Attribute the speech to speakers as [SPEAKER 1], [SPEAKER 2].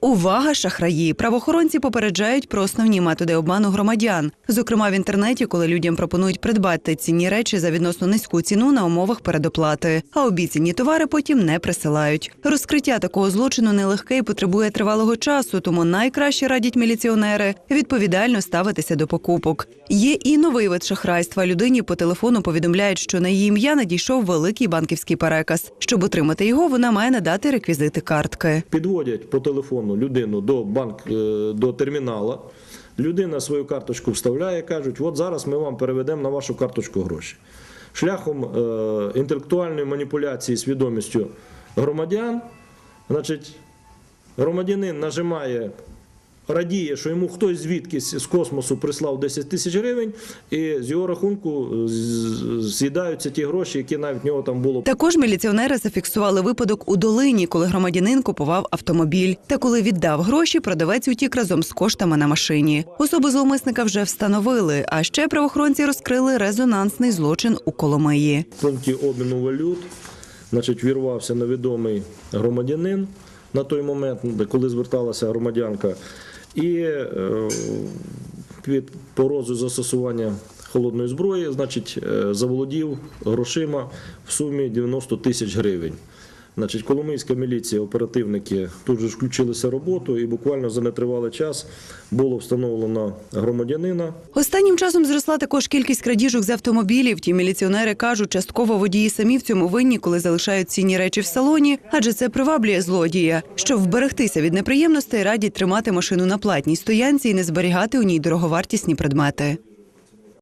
[SPEAKER 1] Увага, шахраї! Правоохоронці попереджають про основні методи обману громадян. Зокрема, в інтернеті, коли людям пропонують придбати цінні речі за відносно низьку ціну на умовах передоплати, а обіцяні товари потім не присилають. Розкриття такого злочину нелегке і потребує тривалого часу, тому найкраще радять міліціонери відповідально ставитися до покупок. Є і новий вид шахрайства. Людині по телефону повідомляють, що на її ім'я надійшов великий банківський переказ. Щоб отримати його, вона має надати реквізити картки.
[SPEAKER 2] Підводять по телефону людину до банк е, до термінала. Людина свою карточку вставляє, кажуть, от зараз ми вам переведемо на вашу карточку гроші. Шляхом е, інтелектуальної маніпуляції свідомістю громадян, значить, громадянин нажимає, радіє, що йому хтось звідкись з космосу прислав 10 тисяч гривень, і з його рахунку з- з'їдаються ті гроші, які навіть в нього там було
[SPEAKER 1] Також міліціонери зафіксували випадок у долині, коли громадянин купував автомобіль. Та коли віддав гроші, продавець утік разом з коштами на машині. Особи зловмисника вже встановили. А ще правоохоронці розкрили резонансний злочин у Коломиї.
[SPEAKER 2] В пункті обміну валют, значить, вірвався невідомий громадянин на той момент, коли зверталася громадянка, і від під порозу застосування холодної зброї, значить, е, заволодів грошима в сумі 90 тисяч гривень. Значить, Коломийська міліція, оперативники тут же включилися роботу, і буквально за нетривалий час було встановлено громадянина.
[SPEAKER 1] Останнім часом зросла також кількість крадіжок з автомобілів. Ті міліціонери кажуть, частково водії самі в цьому винні, коли залишають цінні речі в салоні, адже це приваблює злодія. Щоб вберегтися від неприємностей, радять тримати машину на платній стоянці і не зберігати у ній дороговартісні предмети.